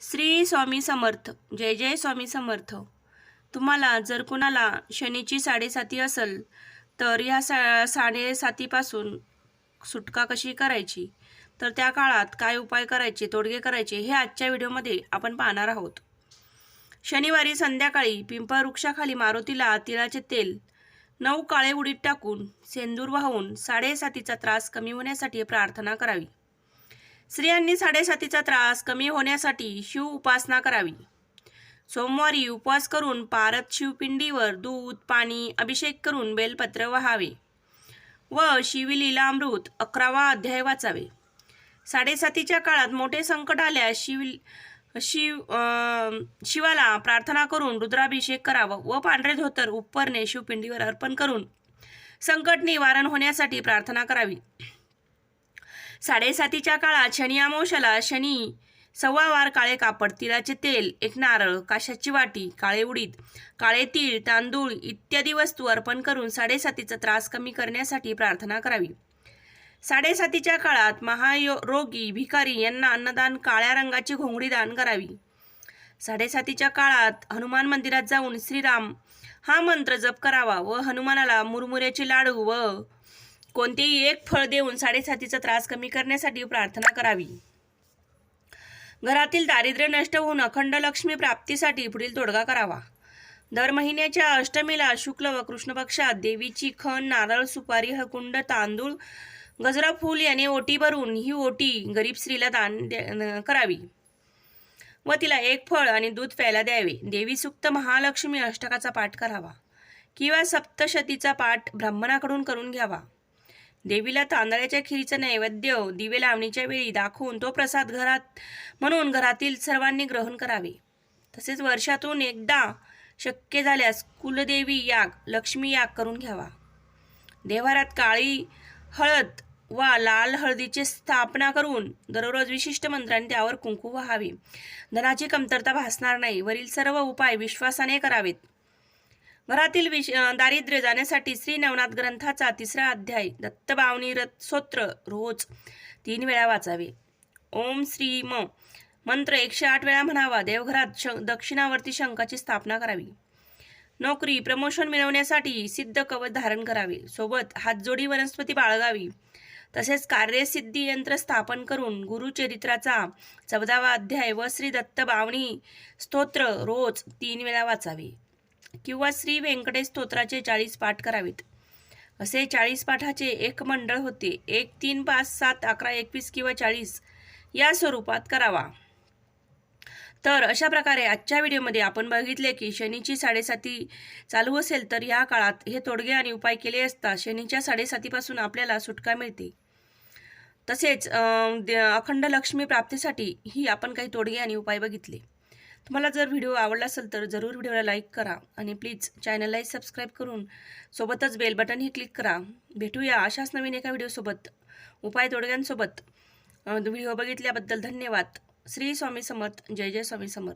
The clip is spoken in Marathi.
श्री स्वामी समर्थ. जय जय स्वामी समर्थ. तुम्हाला जर कुणाला शनीची साडेसाती असेल तर ह्या सा साडेसातीपासून सुटका कशी करायची? तर त्या काळात काय उपाय करायचे तोडगे करायचे हे आजच्या व्हिडिओमध्ये आपण पाहणार आहोत. शनिवारी संध्याकाळी पिंपळ वृक्षाखाली मारुतीला तिळाचे तेल नऊ काळे उडीत टाकून सेंदूर वाहून साडेसातीचा त्रास कमी होण्यासाठी प्रार्थना करावी. स्त्रियांनी साडेसातीचा त्रास कमी होण्यासाठी शिव उपासना करावी. सोमवारी उपवास करून पारत शिवपिंडीवर दूध पाणी अभिषेक करून बेलपत्र वहावे व शिवलीलामृत अकरावा अध्याय वाचावे. साडेसातीच्या काळात मोठे संकट आल्यास शिव शिव शिवाला प्रार्थना करून रुद्राभिषेक करावा व पांढरे धोतर उपरणे शिवपिंडीवर अर्पण करून संकट निवारण होण्यासाठी प्रार्थना करावी. साडेसातीच्या काळात शनी अमावश्याला शनी सव्वा वार काळे कापड तिळाचे तेल एक नारळ काशाची वाटी काळे उडीद काळे तीळ तांदूळ इत्यादी वस्तू अर्पण करून साडेसातीचा त्रास कमी करण्यासाठी प्रार्थना करावी. साडेसातीच्या काळात महायो रोगी भिकारी यांना अन्नदान काळ्या रंगाची घोंगडी दान करावी. साडेसातीच्या काळात हनुमान मंदिरात जाऊन श्रीराम हा मंत्र जप करावा व हनुमानाला मुरमुऱ्याचे लाडू व कोणतेही एक फळ देऊन साडेसातीचा त्रास कमी करण्यासाठी प्रार्थना करावी. घरातील दारिद्र्य नष्ट होऊन अखंड लक्ष्मी प्राप्तीसाठी पुढील तोडगा करावा. दर महिन्याच्या अष्टमीला शुक्ल व कृष्ण पक्षात देवीची खण नारळ सुपारी हकुंड तांदूळ गजरा फूल याने ओटी भरून ही ओटी गरीब स्त्रीला दान करावी. व तिला एक फळ आणि दूध प्यायला द्यावे. देवी सुक्त महालक्ष्मी अष्टकाचा पाठ करावा. किंवा सप्तशतीचा पाठ ब्राह्मणाकडून करून घ्यावा. देवीला तांदळाच्या खिरीचा नैवेद्य दिवे लावणीच्या वेळी दाखवून तो प्रसाद घरात म्हणून घरातील सर्वांनी ग्रहण करावे. तसेच वर्षातून एकदा शक्य झाल्यास कुलदेवी याग लक्ष्मी याग करून घ्यावा. देवारात काळी हळद वा लाल हळदीची स्थापना करून दररोज विशिष्ट मंत्रांनी त्यावर कुंकू व्हावे. धनाची कमतरता भासणार नाही. वरील सर्व उपाय विश्वासाने करावेत. घरातील विश दारिद्र्य जाण्यासाठी श्री नवनाथ ग्रंथाचा तिसरा अध्याय दत्तबावनी रथसोत्र रोज तीन वेळा वाचावे. ओम श्री म. मंत्र एकशे आठ वेळा म्हणावा. देवघरात श दक्षिणावर्ती शंखाची स्थापना करावी. नोकरी प्रमोशन मिळवण्यासाठी सिद्ध कवच धारण करावे. सोबत हातजोडी वनस्पती बाळगावी. तसेच कार्यसिद्धी यंत्र स्थापन करून गुरुचरित्राचा चौदावा अध्याय व श्री दत्त बावणी स्तोत्र रोज तीन वेळा वाचावे. किंवा श्री व्यंकटेश स्तोत्राचे चाळीस पाठ करावेत. असे चाळीस पाठाचे एक मंडळ होते. एक तीन पाच सात अकरा एकवीस किंवा चाळीस या स्वरूपात करावा. तर अशा प्रकारे आजच्या व्हिडिओमध्ये आपण बघितले की शनीची साडेसाती चालू असेल तर या काळात हे तोडगे आणि उपाय केले असता शनीच्या साडेसातीपासून आपल्याला सुटका मिळते. तसेच अखंड लक्ष्मी प्राप्तीसाठी ही आपण काही तोडगे आणि उपाय बघितले. तुम्हाला जर व्हिडिओ आवडला असेल तर जरूर व्हिडिओला लाईक करा आणि प्लीज चॅनललाही सबस्क्राईब करून सोबतच बेल बटनही क्लिक करा. भेटूया अशाच नवीन एका व्हिडिओसोबत उपाय तोडग्यांसोबत. व्हिडिओ बघितल्याबद्दल धन्यवाद. श्री स्वामी समर्थ. जय जय स्वामी समर्थ.